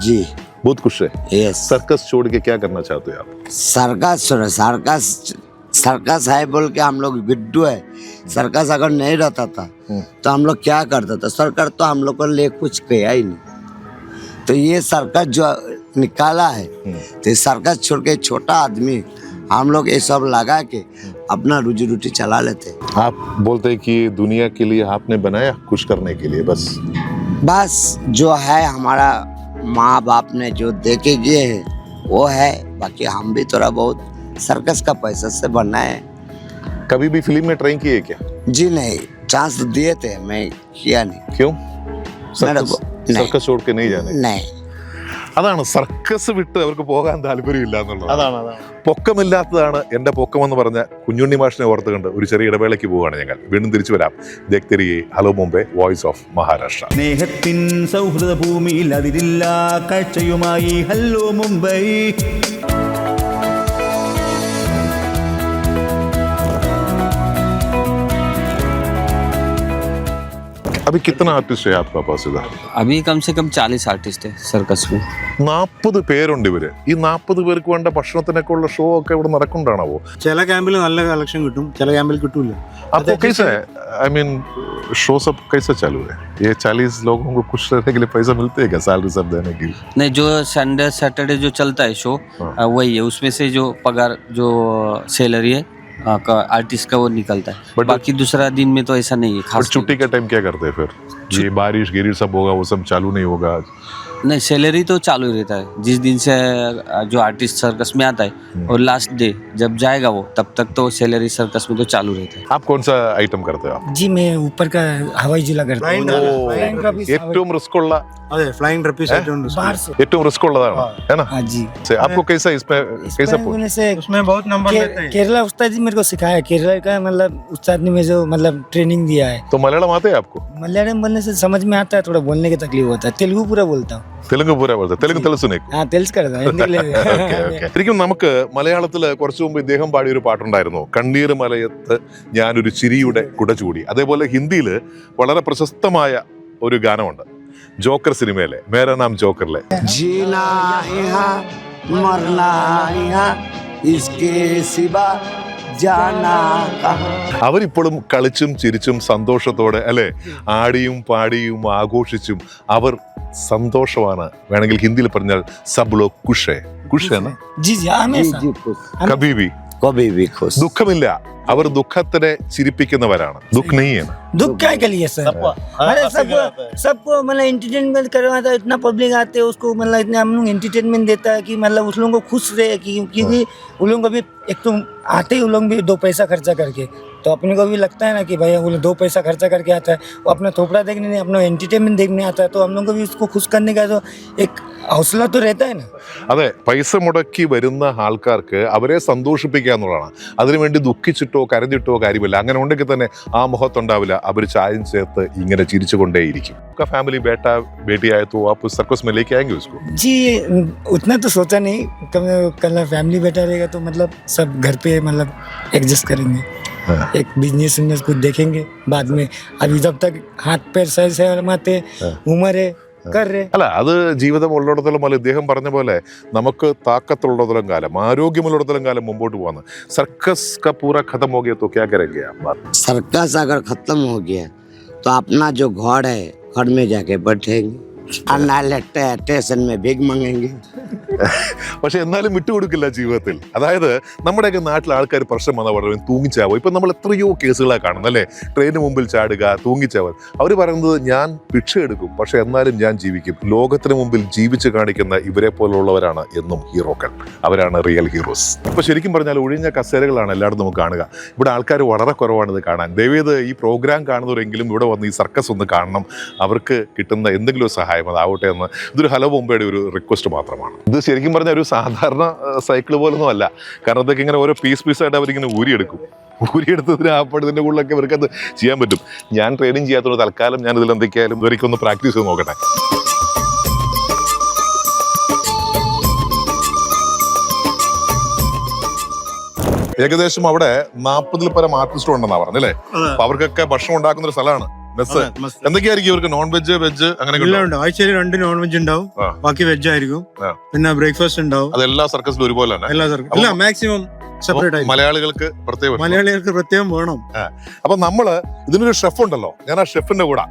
जी बहुत खुश है यस सर्कस छोड़ के क्या करना चाहते हो आप? सर्कस सुनो सर्कस सर्कस है बोल के हम लोग बिड्डू है। सर्कस अगर नहीं रहता था तो हम लोग क्या करता था? सरकार तो हम लोग को लिए कुछ किया ही नहीं। तो ये सर्कस जो निकाला है तो सर्कस छोड़ के छोटा आदमी हम लोग ये सब लगा के अपना रोजी रोटी चला लेते। आप बोलते हैं कि दुनिया के लिए आपने बनाया खुश करने के लिए बस। बस जो है हमारा माँ बाप ने जो देखे गए हैं वो है। बाकी हम भी थोड़ा बहुत सर्कस का पैसा से बना है। कभी भी फ़िल्म में ट्राई किए क्या? जी नहीं चांस दिए थे मैं किया नहीं। क्यों? सर्कस, सर्कस छोड़ के नहीं जाने। नहीं। അതാണ് സർക്കസ് വിട്ട് അവർക്ക് പോകാൻ താല്പര്യമില്ല എന്നുള്ളത്. അതാണ് അതാണ്. പൊക്കമില്ലാത്തതാണ് എന്റെ പൊക്കമെന്ന് പറഞ്ഞ കുഞ്ഞുണ്ണി മാഷിനെ ഓർത്തുകൊണ്ട് ഒരു ചെറിയ ഇടവേളയ്ക്ക് പോവുകയാണ് ഞങ്ങൾ. വീണ്ടും തിരിച്ചു വരാം. ദേക്തിരിയെ hello Mumbai voice of Maharashtra. സ്നേഹത്തിൻ സൗഹൃദ ഭൂമിയിൽ അതിരില്ലാ കാഴ്ചയുമായി. ഹലോ മുംബൈ. अभी कितना आर्टिस्ट है आपका पास इधर अभी कम से कम चालीस आर्टिस्ट है सर्कस में നാൽപ്പത് പേരുണ്ട് ഇവര് ഈ നാൽപ്പത് പേർക്ക് വേണ്ട ഭക്ഷണത്തിനൊക്കെ ഉള്ള ഷോ ഒക്കെ ഇവിടെ നടക്കുന്നുണ്ടാണാവോ ചില ക്യാമ്പിൽ നല്ല കളക്ഷൻ കിട്ടും ചില ക്യാമ്പിൽ കിട്ടൂല आपको कैसा है आई मीन शो सब कैसा चालू है ये चालीस लोगों को खुश रहने के लिए पैसा मिलते है क्या सैलरी सब देने के लिए नहीं जो संडे सैटरडे जो चलता है शो हाँ। अ, वही है उसमें से जो पगार जो सैलरी है अ, का आर्टिस्ट का वो निकलता है। बाकी दूसरा दिन में तो ऐसा नहीं है खास छुट्टी का टाइम क्या करते हैं फिर? ये बारिश गिरिश सब होगा वो सब चालू नहीं होगा नहीं सैलरी तो चालू ही रहता है जिस दिन से अ, जो आर्टिस्ट सर्कस में आता हम्म। है और लास्ट डे जब जाएगा वो तब तक तो सैलरी सर्कस में तो चालू रहता है आप कौन सा आइटम करते हो आप जी मैं ऊपर का हवाई जिला करता Flying हूँ Flying Flying Trapeze. Trapeze, ഏറ്റവും റിസ്ക് ഉള്ള അതെ ഫ്ലൈങ് ട്രപ്പീസ് ഏ? ആയിട്ടുണ്ട് बाहर से ഏറ്റവും റിസ്ക് ഉള്ളതാണ് है ना हाँ जी से आपको कैसा इसमें कैसा इसमें बोलने से उसमें बहुत नंबर के, लेते हैं केरला उस्ताद जी मेरे को सिखाया केरला का मतलब उस्ताद ने मुझे मतलब ट्रेनिंग दिया है तो मलयालम आते हैं आपको मलयालम बोलने से समझ में आता है थोड़ा बोलने की तकलीफ होता है। तेलुगु पूरा बोलता हूँ। തെലുങ്ക് പൂരാ പോലത്തെ തെലുങ്ക് തെളിച്ചു ആ തെളിച്ചു ശരിക്കും നമുക്ക് മലയാളത്തിൽ കുറച്ചു മുമ്പ് ഇദ്ദേഹം പാടിയൊരു പാട്ടുണ്ടായിരുന്നു. കണ്ണീർ മലയത്ത് ഞാനൊരു ചിരിയുടെ കുട ചൂടി. അതേപോലെ ഹിന്ദിയിൽ വളരെ പ്രശസ്തമായ ഒരു ഗാനമുണ്ട്. ജോക്കർ സിനിമയിലെ മേരാ നാം ജോക്കറിലെ. ജീനാ മർനാ ഇസ്കേ സിബാ അവരിപ്പോഴും കളിച്ചും ചിരിച്ചും സന്തോഷത്തോടെ അല്ലെ? ആടിയും പാടിയും ആഘോഷിച്ചും അവർ സന്തോഷമാണ് വേണമെങ്കിൽ ഹിന്ദിയിൽ പറഞ്ഞാൽ സബ്ലോ ലോഗ് കുഷേ. ആണ് കബീബി. ദുഃഖമില്ല അവർ ദുഃഖത്തിനെ ചിരിപ്പിക്കുന്നവരാണ് ദുഃഖ നെയ്യാണ് दुख क्या के लिए सर सबको अरे हंसी सबको कराता है। सबको मतलब एंटरटेनमेंट करवाता है इतना पब्लिक आते हैं उसको मतलब इतना हम लोग एंटरटेनमेंट देता है कि मतलब उस लोगों को खुश रहे कि क्योंकि उन लोगों को भी एक तो आते ही उन लोग भी दो पैसा खर्चा करके तो अपने को भी लगता है ना कि भैया वो लोग दो पैसा खर्चा करके आता है वो अपना थोपड़ा देखने नहीं अपना एंटरटेनमेंट देखने आता है तो हम लोग को भी उसको खुश करने का तो एक हौसला तो रहता है ना അതെ പൈസ മുടക്കി വരുന്ന ആൾക്കാർക്ക് അവരെ സന്തോഷിപ്പിക്കുക എന്നുള്ളതാണ് അതിനുവേണ്ടി ദുഃഖിച്ചിട്ടോ കരഞ്ഞിട്ടോ കാര്യമില്ല അങ്ങനെ ഉണ്ടെങ്കിൽ തന്നെ ആ മുഖത്തുണ്ടാവില്ല അവർ ചായം ചേർത്ത് ഇങ്ങനെ ചിരിച്ചുകൊണ്ടേയിരിക്കും ഫാമിലി ബേട്ട ബേട്ടിയായ तो आप सर्कस में लेके आएंगे उसको जी उतना तो सोचा नहीं कल कल फैमिली बैठा रहेगा तो मतलब सब घर पे मतलब एडजस्ट करेंगे हाँ। एक बिजनेस उजनेस कुछ देखेंगे बाद में अभी जब तक हाथ पैर सही से माते हाँ। उम्र है कर रहे അല്ല അത് ജീവിതം ഉള്ളിടത്തോളം പോലെ ഇദ്ദേഹം പറഞ്ഞ പോലെ നമുക്ക് താക്കത്തുള്ളിടത്തോളം കാലം ആരോഗ്യമുള്ളിടത്തോളം കാലം മുമ്പോട്ട് പോകുന്നത് സർക്കസ് का पूरा खत्म हो गया तो क्या करेंगे आप सर्कस अगर खत्म हो गया तो अपना जो घर है घर में जाके बैठेंगे പക്ഷെ എന്നാലും വിട്ടുകൊടുക്കില്ല ജീവിതത്തിൽ. അതായത് നമ്മുടെയൊക്കെ നാട്ടിലെ ആൾക്കാർ പ്രശ്നം വന്നാൽ വളരെ തൂങ്ങിച്ചാവുക ഇപ്പൊ നമ്മൾ എത്രയോ കേസുകളെ കാണുന്നത് അല്ലേ? ട്രെയിനിന് മുമ്പിൽ ചാടുക തൂങ്ങിച്ചാവൽ അവർ പറയുന്നത് ഞാൻ ഭിക്ഷ എടുക്കും പക്ഷെ എന്നാലും ഞാൻ ജീവിക്കും. ലോകത്തിന് മുമ്പിൽ ജീവിച്ച് കാണിക്കുന്ന ഇവരെ പോലുള്ളവരാണ് എന്നും ഹീറോക്കൾ. അവരാണ് റിയൽ ഹീറോസ്. അപ്പൊ ശരിക്കും പറഞ്ഞാൽ ഒഴിഞ്ഞ കസേരകളാണ് എല്ലായിടത്തും നമുക്ക് കാണുക. ഇവിടെ ആൾക്കാർ വളരെ കുറവാണ് ഇത് കാണാൻ ദയവേത് ഈ പ്രോഗ്രാം കാണുന്നവരെങ്കിലും ഇവിടെ വന്ന് ഈ സർക്കസ് ഒന്ന് കാണണം. അവർക്ക് കിട്ടുന്ന എന്തെങ്കിലും സഹായം സഹായം അതാവട്ടെ എന്ന് ഇതൊരു ഹലോ ബോംബെയുടെ ഒരു റിക്വസ്റ്റ് മാത്രമാണ്. ഇത് ശരിക്കും പറഞ്ഞാൽ ഒരു സാധാരണ സൈക്കിൾ പോലൊന്നും അല്ല. കാരണം ഇതൊക്കെ ഇങ്ങനെ ഓരോ പീസ് പീസായിട്ട് അവരിങ്ങനെ ഊരിയെടുക്കും. ഊരിയെടുത്തതിന് ആപ്പഴത്തിന്റെ കൂടുതലൊക്കെ ഇവർക്കത് ചെയ്യാൻ പറ്റും. ഞാൻ ട്രെയിനിങ് ചെയ്യാത്തതുകൊണ്ട് തൽക്കാലം ഞാൻ ഇതിൽ എന്തൊക്കെയായാലും ഇവർക്കൊന്ന് ഒന്ന് പ്രാക്ടീസ് ചെയ്ത് നോക്കട്ടെ. ഏകദേശം അവിടെ നാൽപ്പതിൽ പരം ആർട്ടിസ്റ്റ് ഉണ്ടെന്നാ പറഞ്ഞല്ലേ അപ്പൊ അവർക്കൊക്കെ ഭക്ഷണം ഉണ്ടാക്കുന്ന ഒരു സ്ഥലമാണ്. മെസ്സ് എന്തൊക്കെയായിരിക്കും ഇവർക്ക് നോൺ വെജ് വെജ് അങ്ങനെ എല്ലാം ഉണ്ട് ആഴ്ചയിൽ രണ്ട് നോൺ വെജ് ഉണ്ടാവും ആ. ബാക്കി വെജ് ആയിരിക്കും ആ. പിന്നെ ബ്രേക്ക്ഫാസ്റ്റ് ഉണ്ടാവും അത് എല്ലാ സർക്കസിലും ഒരുപോലെ തന്നെ എല്ലാ സർക്കും ഇല്ല മാക്സിമം സെപ്പറേറ്റ് ആയി മലയാളികൾക്ക് പ്രത്യേകം മലയാളികൾക്ക് പ്രത്യേകം വേണം അപ്പൊ നമ്മള് ഇതിനൊരു ഷെഫ് ഉണ്ടല്ലോ ഞാൻ ആ ഷെഫിന്റെ കൂടെ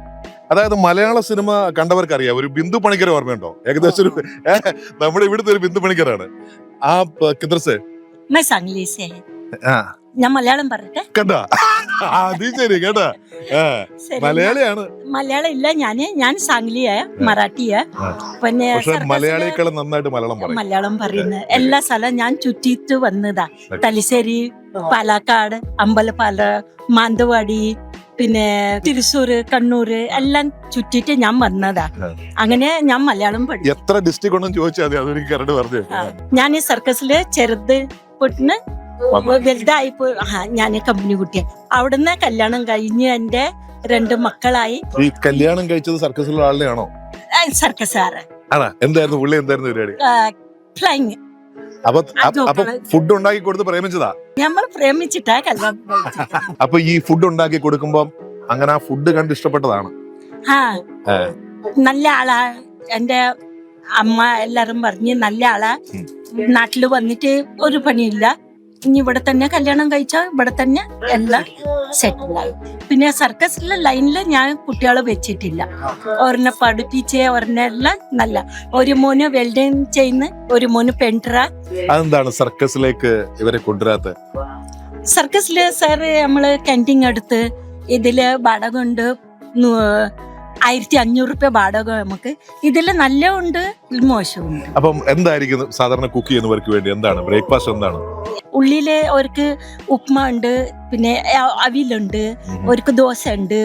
അതായത് മലയാള സിനിമ കണ്ടവർക്ക് അറിയാം ഒരു ബിന്ദു പണിക്കർ ഓർമ്മയുണ്ടോ ഏകദേശം ഒരു ഏ, നമ്മുടെ ഇവിടുത്തെ ഒരു ബിന്ദു പണിക്കറാണ് ആ പ- കിദ്രസേ मैं सांगली से है ആ ഞാൻ മലയാളം പറയട്ടെ? കണ്ടാ? അത് ശരി കേട്ടാ. മലയാളിയാണ്. മലയാളം ഇല്ല ഞാൻ ഞാൻ സാംഗ്ലിയ മറാഠിയ. പിന്നെ മലയാളികളെ നന്നായിട്ട് മലയാളം പറയും. മലയാളം പറയുന്നത്. എല്ലാ സ്ഥലം ഞാൻ ചുറ്റിയിട്ട് വന്നതാ. തലശ്ശേരി പാലക്കാട് അമ്പലപ്പാല മാനന്തവാടി പിന്നെ തൃശ്ശൂര് കണ്ണൂര് എല്ലാം ചുറ്റിട്ട് ഞാൻ വന്നതാ. അങ്ങനെ ഞാൻ മലയാളം പഠിച്ചു എത്ര ഡിസ്ട്രിക്ട് ചോദിച്ചാൽ ഞാൻ ഈ സർക്കസിൽ ചെറുത് പൊട്ടിന് വലുതായി ഞാൻ കമ്പനി കുട്ടിയെ. അവിടുന്ന് കല്യാണം കഴിഞ്ഞ് എന്റെ രണ്ട് മക്കളായി. ഈ കല്യാണം കഴിച്ചത് സർക്കസിലുള്ള ആളിനെയാണോ സർക്കസാറ് ആണോ എന്തായിരുന്നു പുള്ളി എന്തായിരുന്നു പരിപാടി? ഫ്ലൈങ് അപ്പൊ അപ്പൊ. ഫുഡ് ഉണ്ടാക്കി കൊടുത്ത് പ്രേമിച്ചതാ? നമ്മൾ പ്രേമിച്ചിട്ടാ കല്യാണം. അപ്പൊ ഈ ഫുഡ് ഉണ്ടാക്കി കൊടുക്കുമ്പോ അങ്ങനെ ആ ഫുഡ് കണ്ട് ഇഷ്ടപ്പെട്ടതാണ്? നല്ല ആളാ. എന്റെ അമ്മ എല്ലാരും പറഞ്ഞ് നല്ല ആളാ. നാട്ടിൽ വന്നിട്ട് ഒരു പണിയില്ല ഇനി ഇവിടെ തന്നെ കല്യാണം കഴിച്ചാൽ ഇവിടെ തന്നെ എല്ലാം സെറ്റിലായി പിന്നെ സർക്കസിലെ ലൈനിൽ ഞാൻ കുട്ടികളെ വെച്ചിട്ടില്ല. ഒരെന്നെ പഠിപ്പിച്ച് ഒരെന്നെ എല്ലാം നല്ല. ഒരു മോന് വെൽഡിങ് ചെയ്യുന്ന ഒരു മോന് പെൻട്ര അതെന്താണ് സർക്കസിലേക്ക് ഇവരെ കൊണ്ടുവരാത്ത? സർക്കസിൽ സാറ് നമ്മൾ ക്യാന്റീൻ എടുത്ത് ഇതിൽ വടകൊണ്ട് ഉണ്ട് ആയിരത്തി അഞ്ഞൂറ് റുപ്യ വാടക നമുക്ക് ഇതിൽ നല്ല ഉണ്ട് മോശമുണ്ട് അപ്പം എന്തായിരിക്കും സാധാരണ കുക്ക് ചെയ്യുന്നവർക്ക് വേണ്ടി? എന്താണ്? ബ്രേക്ക്ഫാസ്റ്റ് എന്താണ്? ഉള്ളിൽ അവർക്ക് ഉപ്മ ഉണ്ട് പിന്നെ അവിലുണ്ട് അവർക്ക് ദോശ ഉണ്ട്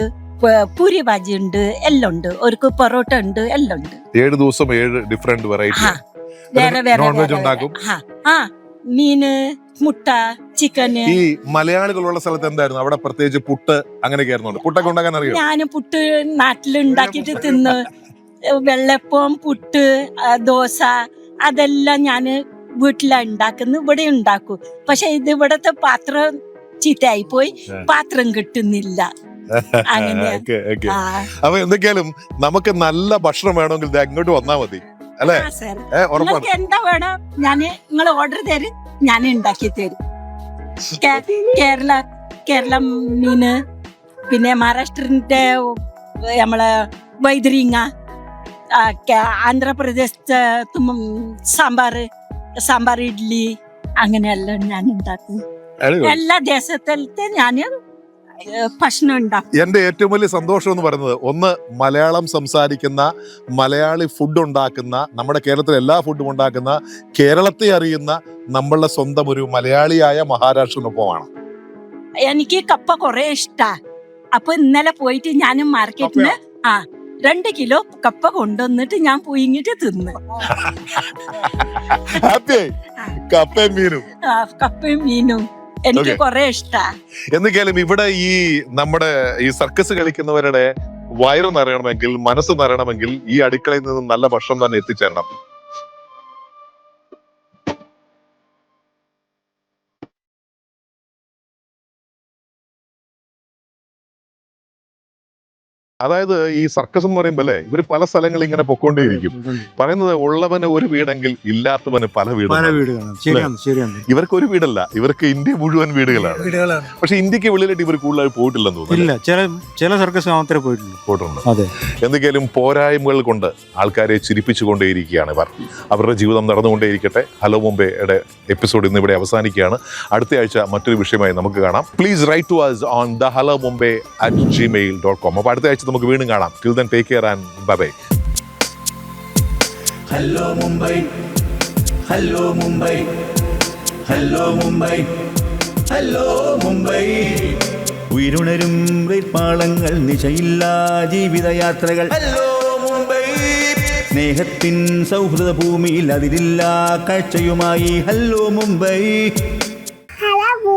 പൂരി ഭാജി ഉണ്ട് എല്ലാം ഉണ്ട്. അവർക്ക് പൊറോട്ട ഉണ്ട് എല്ലാം ഉണ്ട്. ഏഴ് ദിവസം ഏഴ് ഡിഫറെന്റ് വെറൈറ്റി വേറെ വേറെ നോൺ വെജ് ഉണ്ടാക്കും? ആ മീന് മുട്ട ചിക്കന് ഈ മലയാളികളുള്ള സ്ഥലത്ത് എന്തായിരുന്നു? അവിടെ പ്രത്യേകിച്ച് പുട്ട് അങ്ങനെയൊക്കെ ആയിരുന്നു? പുട്ടൊക്കെ ഉണ്ടാക്കാൻ അറിയാം? ഞാൻ പുട്ട് നാട്ടിൽ ഉണ്ടാക്കിയിട്ട് തിന്ന്. വെള്ളപ്പം പുട്ട് ദോശ അതെല്ലാം ഞാൻ വീട്ടിലാണ് ഉണ്ടാക്കുന്നത്. ഇവിടെ ഉണ്ടാക്കും. പക്ഷെ ഇത് ഇവിടത്തെ പാത്രം ചീത്തയായി പോയി. പാത്രം കിട്ടുന്നില്ല. അപ്പൊ എന്തൊക്കെയാലും നമുക്ക് നല്ല ഭക്ഷണം വേണമെങ്കിൽ അങ്ങോട്ട് വന്നാ മതി. അല്ലേ? എന്താ വേണം? ഞാൻ നിങ്ങൾ ഓർഡർ തരും. ഞാൻ ഉണ്ടാക്കി തരും. കേരള കേരള മീന് പിന്നെ മഹാരാഷ്ട്രന്റെ നമ്മളെ വൈദ്യരിങ്ങ ആന്ധ്രാപ്രദേശത്തെ സാമ്പാർ സാമ്പാർ ഇഡ്ഡലി അങ്ങനെയെല്ലാം ഞാൻ ഉണ്ടാക്കും. എല്ലാ ദേശത്തിലത്തെ ഞാൻ ഭക്ഷണം ഉണ്ടാക്കും. എന്റെ ഏറ്റവും വലിയ സന്തോഷം എന്ന് പറയുന്നത് ഒന്ന് മലയാളം സംസാരിക്കുന്ന മലയാളി ഫുഡ് ഉണ്ടാക്കുന്ന നമ്മുടെ കേരളത്തിലെ എല്ലാ ഫുഡും ഉണ്ടാക്കുന്ന കേരളത്തെ അറിയുന്ന നമ്മളുടെ സ്വന്തം ഒരു മലയാളിയായ മഹാരാഷ്ട്രനൊപ്പമാണ് എനിക്ക് കപ്പ കുറെ ഇഷ്ടാ. അപ്പൊ ഇന്നലെ പോയിട്ട് ഞാൻ മാർക്കറ്റിന് ആ രണ്ട് കിലോ കപ്പ കൊണ്ടുവന്നിട്ട് ഞാൻ പുയിങ്ങിട്ട് തിന്ന്. ഹാപ്പി കപ്പയും മീനും. ആ, കപ്പയും മീനും. എനിക്ക് കൊറേ ഇഷ്ടാ. എന്തൊക്കെയാലും ഇവിടെ ഈ നമ്മുടെ ഈ സർക്കസ് കളിക്കുന്നവരുടെ വയറ് നിറയണമെങ്കിൽ മനസ്സ് നിറയണമെങ്കിൽ ഈ അടുക്കളയിൽ നിന്ന് നല്ല ഭക്ഷണം തന്നെ എത്തിച്ചേരണം. അതായത് ഈ സർക്കസ് എന്ന് പറയുമ്പോൾ അല്ലേ ഇവർ പല സ്ഥലങ്ങളിൽ ഇങ്ങനെ പൊക്കോണ്ടേയിരിക്കും. പറയുന്നത് ഉള്ളവന് ഒരു വീടെങ്കിൽ ഇല്ലാത്തവന് പല വീടുകളാണ്. ഇവർക്ക് ഒരു വീടല്ല ഇവർക്ക് ഇന്ത്യ മുഴുവൻ വീടുകളാണ്. പക്ഷെ ഇന്ത്യയ്ക്ക് വെളിയിലായിട്ട് ഇവർ കൂടുതലായി പോയിട്ടില്ലെന്ന് തോന്നുന്നു ചില ചില സർക്കസ് മാത്രമേ പോയിട്ടുള്ളൂ. പോയിട്ടുണ്ട് അതെ. എന്തെങ്കിലും പോരായ്മകൾ കൊണ്ട് ആൾക്കാരെ ചിരിപ്പിച്ചുകൊണ്ടേയിരിക്കുകയാണ് ഇവർ. അവരുടെ ജീവിതം നടന്നുകൊണ്ടേയിരിക്കട്ടെ. ഹലോ മുംബൈയുടെ എപ്പിസോഡ് ഇന്ന് ഇവിടെ അവസാനിക്കുകയാണ്. അടുത്ത ആഴ്ച മറ്റൊരു വിഷയമായി നമുക്ക് കാണാം. Please write to us on the hello Mumbai at Gmail dot com അപ്പോൾ അടുത്ത ആഴ്ച നമുക്ക് വീണ്ടും കാണാം. Till then take care and bye bye hello Mumbai hello Mumbai hello Mumbai hello Mumbai ഉയരുണരും പാളങ്ങൾ നിശയില്ലാ ജീവിതയാത്രകൾ. ഹലോ മുംബൈ സ്നേഹത്തിൻ സൗഹൃദ ഭൂമിയിൽ അതിരില്ല കാഴ്ചയുമായി. Hello Mumbai Hello,